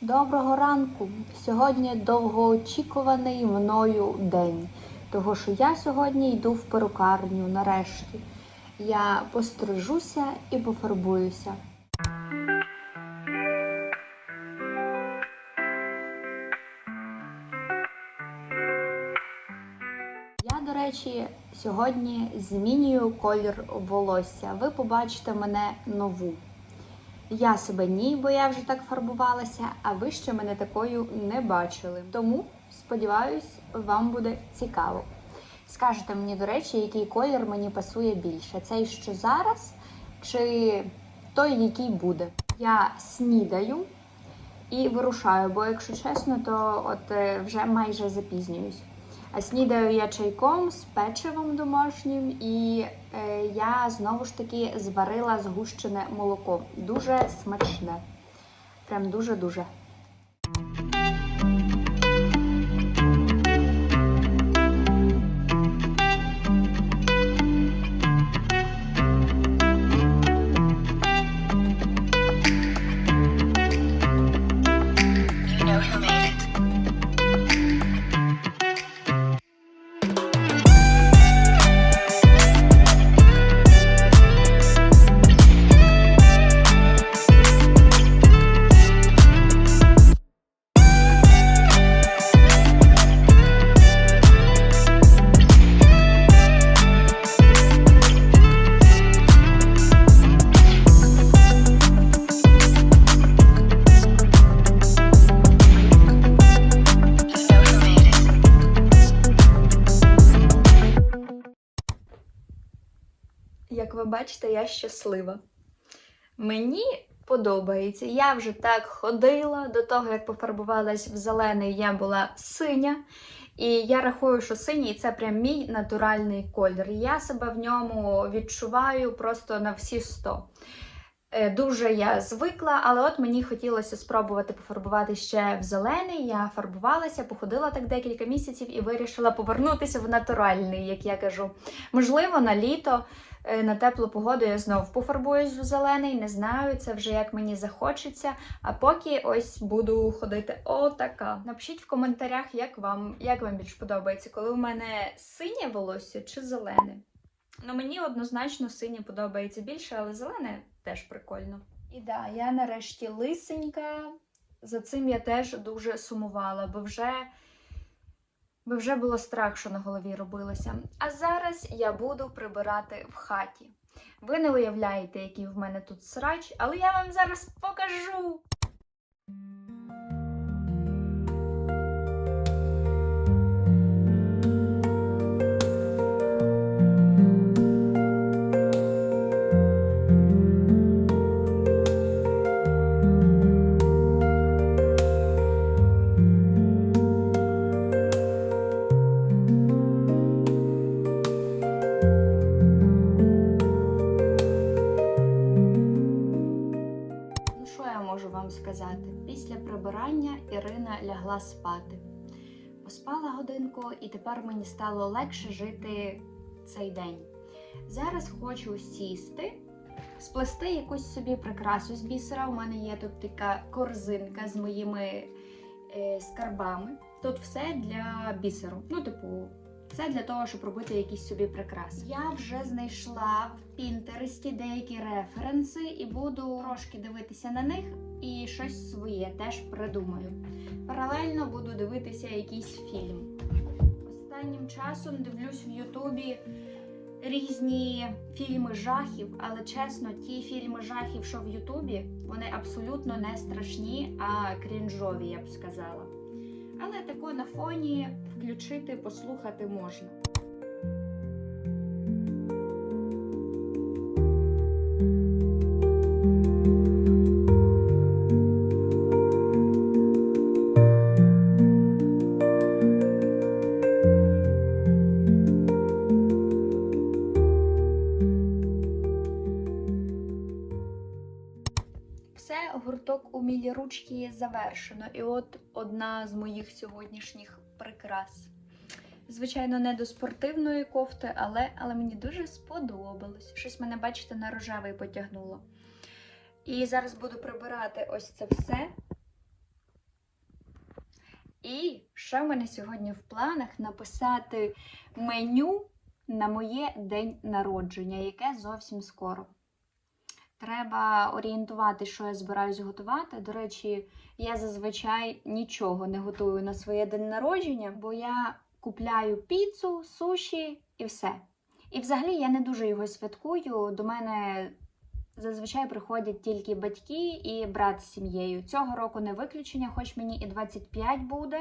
Доброго ранку! Сьогодні довгоочікуваний мною день, того що я сьогодні йду в перукарню нарешті. Я пострижуся і пофарбуюся. Я, до речі, сьогодні змінюю колір волосся. Ви побачите мене нову. Я себе ні, бо я вже так фарбувалася, а ви ще мене такою не бачили. Тому сподіваюсь, вам буде цікаво. Скажете мені, до речі, який колір мені пасує більше: цей, що зараз, чи той, який буде. Я снідаю і вирушаю, бо, якщо чесно, то от е, вже майже запізнююсь. А снідаю я чайком з печивом домашнім, і е, я знову ж таки зварила згущене молоко. Дуже смачне. Прям дуже-дуже. Як ви бачите, я щаслива. Мені подобається. Я вже так ходила до того, як пофарбувалась в зелений, я була синя. І я рахую, що синій це прям мій натуральний колір. Я себе в ньому відчуваю просто на всі 100. Е, Дуже я звикла, але от мені хотілося спробувати пофарбувати ще в зелений. Я фарбувалася, походила так декілька місяців і вирішила повернутися в натуральний, як я кажу. Можливо, на літо, е, на теплу погоду я знов пофарбуюсь в зелений, не знаю, це вже як мені захочеться. А поки ось буду ходити отака. Напишіть в коментарях, як вам, як вам більш подобається, коли у мене синє волосся чи зелене. Ну, мені однозначно синє подобається більше, але зелене теж прикольно. І да, я нарешті лисенька. За цим я теж дуже сумувала, бо вже, бо вже було страх, що на голові робилося. А зараз я буду прибирати в хаті. Ви не уявляєте, який в мене тут срач, але я вам зараз покажу. Лягла спати. Поспала годинку, і тепер мені стало легше жити цей день. Зараз хочу сісти, сплести якусь собі прикрасу з бісера. У мене є тут така корзинка з моїми е, скарбами. Тут все для бісеру. Ну, типу, це для того, щоб робити якісь собі прикраси. Я вже знайшла в Пінтересті деякі референси і буду трошки дивитися на них і щось своє теж придумаю. Паралельно буду дивитися якийсь фільм. Останнім часом дивлюсь в Ютубі різні фільми жахів, але чесно, ті фільми жахів, що в Ютубі, вони абсолютно не страшні, а крінжові, я б сказала. Але тако на фоні включити, послухати можна. Завершено. І от одна з моїх сьогоднішніх прикрас. Звичайно, не до спортивної кофти, але, але мені дуже сподобалось. Щось мене, бачите, на рожевий потягнуло. І зараз буду прибирати ось це все. І ще в мене сьогодні в планах написати меню на моє день народження, яке зовсім скоро. Треба орієнтувати, що я збираюсь готувати. До речі, я зазвичай нічого не готую на своє день народження, бо я купляю піцу, суші і все. І взагалі я не дуже його святкую. До мене зазвичай приходять тільки батьки і брат з сім'єю. Цього року не виключення, хоч мені і 25 буде,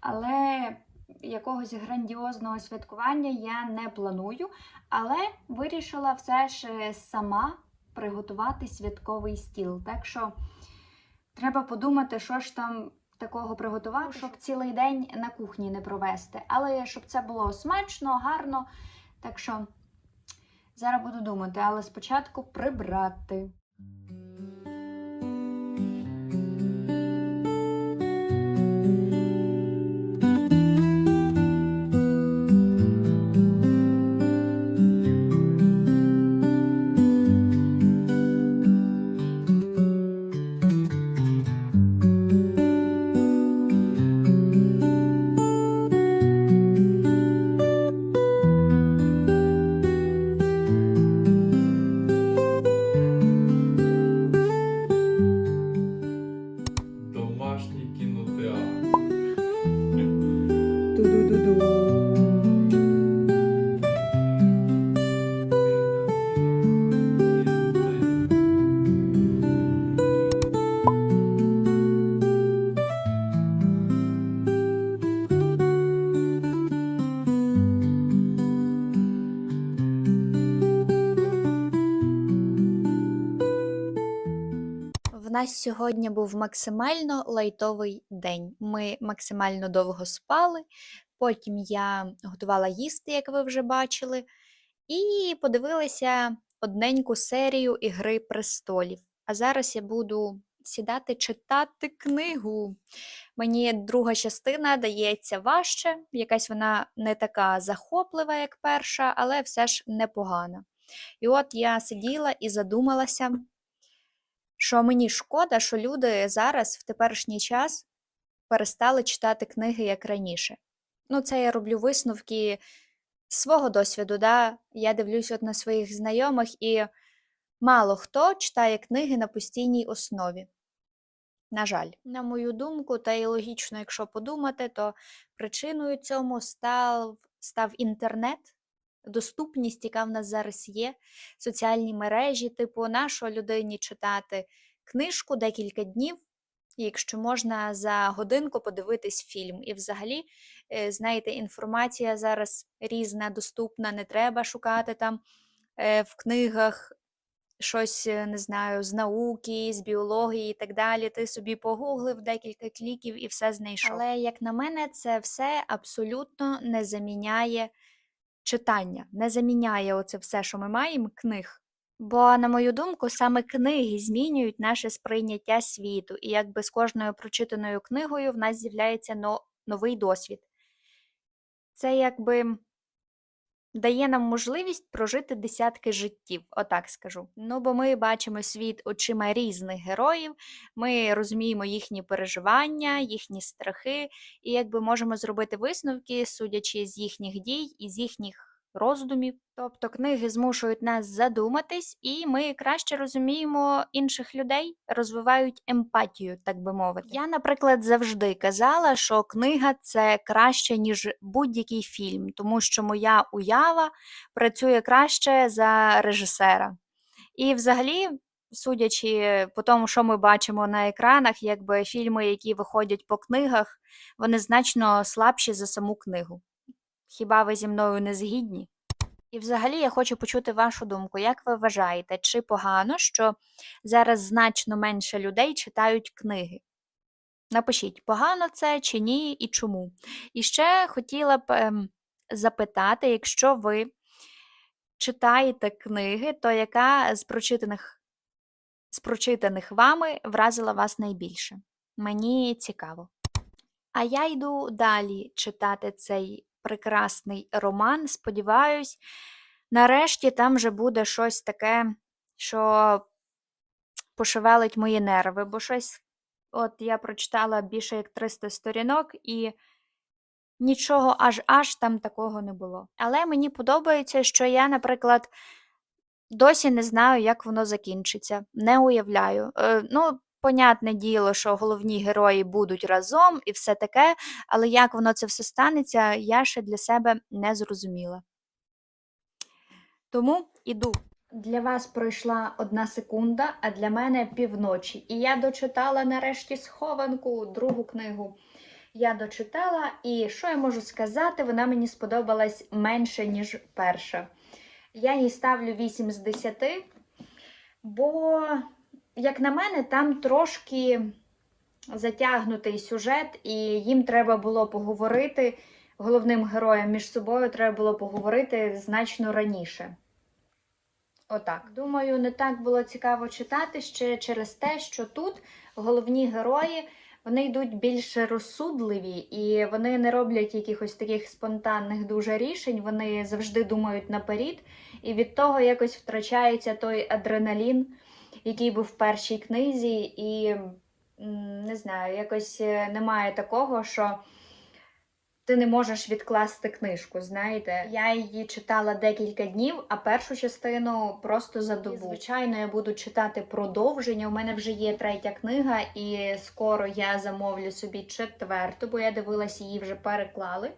але якогось грандіозного святкування я не планую. Але вирішила все ж е, сама приготувати святковий стіл. Так що треба подумати, що ж там такого приготувати, щоб цілий день на кухні не провести. Але щоб це було смачно, гарно. Так що зараз буду думати, але спочатку прибрати. Нас сьогодні був максимально лайтовий день. Ми максимально довго спали, потім я готувала їсти, як ви вже бачили, і подивилася одненьку серію Ігри престолів. А зараз я буду сідати читати книгу. Мені друга частина дається важче, якась вона не така захоплива, як перша, але все ж непогана. І от я сиділа і задумалася що мені шкода, що люди зараз в теперішній час перестали читати книги як раніше. Ну, це я роблю висновки свого досвіду. Да? Я дивлюсь от на своїх знайомих, і мало хто читає книги на постійній основі. На жаль, на мою думку, та й логічно, якщо подумати, то причиною цьому став, став інтернет, доступність, яка в нас зараз є, соціальні мережі, типу, нашого людині читати книжку декілька днів, якщо можна за годинку подивитись фільм. І взагалі, е, знаєте, інформація зараз різна, доступна, не треба шукати там е, в книгах щось, е, не знаю, з науки, з біології і так далі. Ти собі погуглив декілька кліків і все знайшов. Але, як на мене, це все абсолютно не заміняє читання, не заміняє оце все, що ми маємо, книг. Бо, на мою думку, саме книги змінюють наше сприйняття світу, і якби з кожною прочитаною книгою в нас з'являється но- новий досвід. Це якби дає нам можливість прожити десятки життів, отак скажу. Ну, бо ми бачимо світ очима різних героїв, ми розуміємо їхні переживання, їхні страхи, і якби можемо зробити висновки, судячи з їхніх дій і з їхніх роздумів. Тобто книги змушують нас задуматись, і ми краще розуміємо інших людей, розвивають емпатію, так би мовити. Я, наприклад, завжди казала, що книга це краще, ніж будь-який фільм, тому що моя уява працює краще за режисера. І взагалі. Судячи по тому, що ми бачимо на екранах, якби фільми, які виходять по книгах, вони значно слабші за саму книгу. Хіба ви зі мною не згідні? І взагалі я хочу почути вашу думку. Як ви вважаєте, чи погано, що зараз значно менше людей читають книги? Напишіть, погано це чи ні, і чому. І ще хотіла б ем, запитати, якщо ви читаєте книги, то яка з прочитаних, з прочитаних вами вразила вас найбільше? Мені цікаво. А я йду далі читати цей прекрасний роман. Сподіваюсь, нарешті там вже буде щось таке, що пошевелить мої нерви, бо щось От я прочитала більше як 300 сторінок, і нічого аж аж там такого не було. Але мені подобається, що я, наприклад, досі не знаю, як воно закінчиться. Не уявляю. Е, ну, понятне діло, що головні герої будуть разом і все таке, але як воно це все станеться, я ще для себе не зрозуміла. Тому іду. Для вас пройшла одна секунда, а для мене півночі. І я дочитала нарешті схованку, другу книгу. Я дочитала, і що я можу сказати, вона мені сподобалась менше, ніж перша. Я їй ставлю 8 з 10, бо, як на мене, там трошки затягнутий сюжет, і їм треба було поговорити. Головним героям між собою треба було поговорити значно раніше. Отак. Думаю, не так було цікаво читати ще через те, що тут головні герої вони йдуть більш розсудливі і вони не роблять якихось таких спонтанних дуже рішень. Вони завжди думають наперед, і від того якось втрачається той адреналін, який був в першій книзі, і не знаю, якось е, немає такого, що ти не можеш відкласти книжку. Знаєте, я її читала декілька днів, а першу частину просто за добу. Звичайно, я буду читати продовження. У мене вже є третя книга, і скоро я замовлю собі четверту, бо я дивилася, її вже переклали.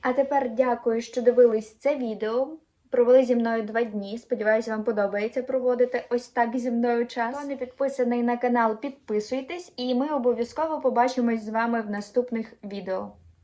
А тепер дякую, що дивились це відео. Провели зі мною два дні. Сподіваюся, вам подобається проводити ось так зі мною час. Хто не підписаний на канал, підписуйтесь, і ми обов'язково побачимось з вами в наступних відео.